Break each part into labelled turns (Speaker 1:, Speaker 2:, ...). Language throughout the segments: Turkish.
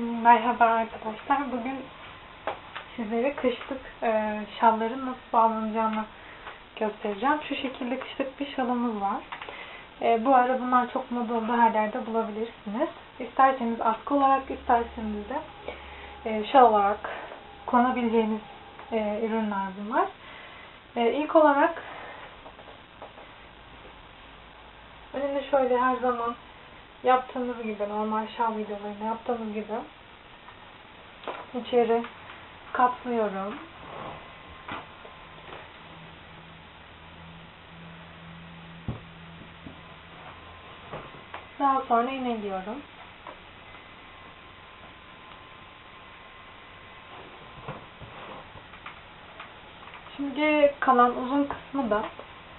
Speaker 1: Merhaba arkadaşlar. Bugün sizlere kışlık e, şalların nasıl bağlanacağını göstereceğim. Şu şekilde kışlık bir şalımız var. E, bu ara bunlar çok moda oldu. Her yerde bulabilirsiniz. İsterseniz askı olarak, isterseniz de e, şal olarak kullanabileceğiniz e, ürünler bunlar. E, ilk olarak önünde şöyle her zaman yaptığımız gibi normal şal videolarında yaptığımız gibi içeri katlıyorum. Daha sonra ineliyorum. Şimdi kalan uzun kısmı da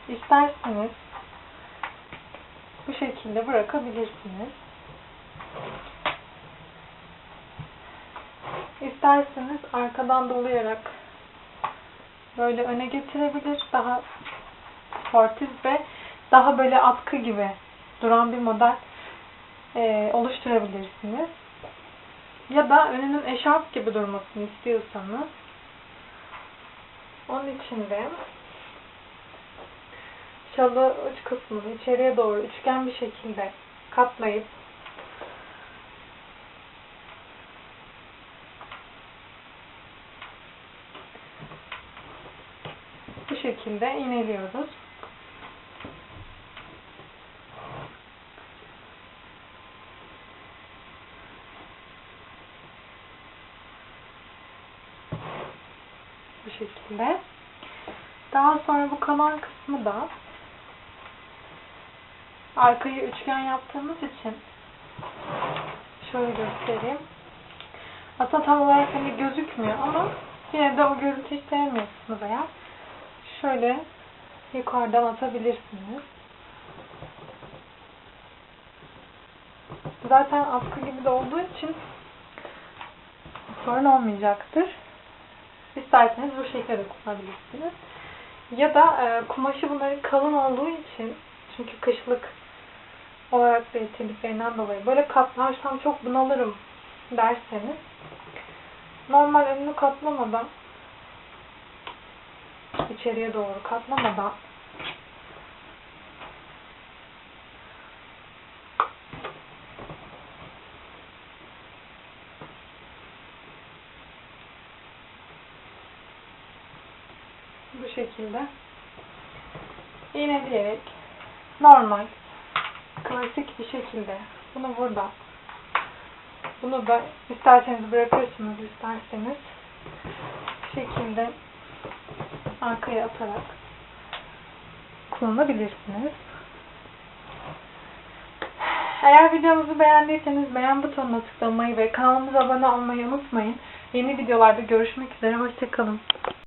Speaker 1: isterseniz bu şekilde bırakabilirsiniz. İsterseniz arkadan dolayarak böyle öne getirebilir. Daha sportif ve daha böyle atkı gibi duran bir model e, oluşturabilirsiniz. Ya da önünün eşarp gibi durmasını istiyorsanız onun için de şalı uç kısmını içeriye doğru üçgen bir şekilde katlayıp bu şekilde ineliyoruz. Bu şekilde. Daha sonra bu kalan kısmı da arkayı üçgen yaptığımız için şöyle göstereyim. Aslında tam olarak hani gözükmüyor ama yine de o görüntüyü sevmiyorsunuz eğer. Şöyle yukarıdan atabilirsiniz. Zaten askı gibi de olduğu için sorun olmayacaktır. İsterseniz bu şekilde de kullanabilirsiniz. Ya da e, kumaşı bunların kalın olduğu için çünkü kışlık olarak da yeterliklerinden dolayı. Böyle katlarsam çok bunalırım derseniz normal önünü katlamadan içeriye doğru katlamadan bu şekilde iğneleyerek normal klasik bir şekilde bunu burada bunu da isterseniz bırakırsınız isterseniz şekilde arkaya atarak kullanabilirsiniz. Eğer videomuzu beğendiyseniz beğen butonuna tıklamayı ve kanalımıza abone olmayı unutmayın. Yeni videolarda görüşmek üzere. Hoşçakalın.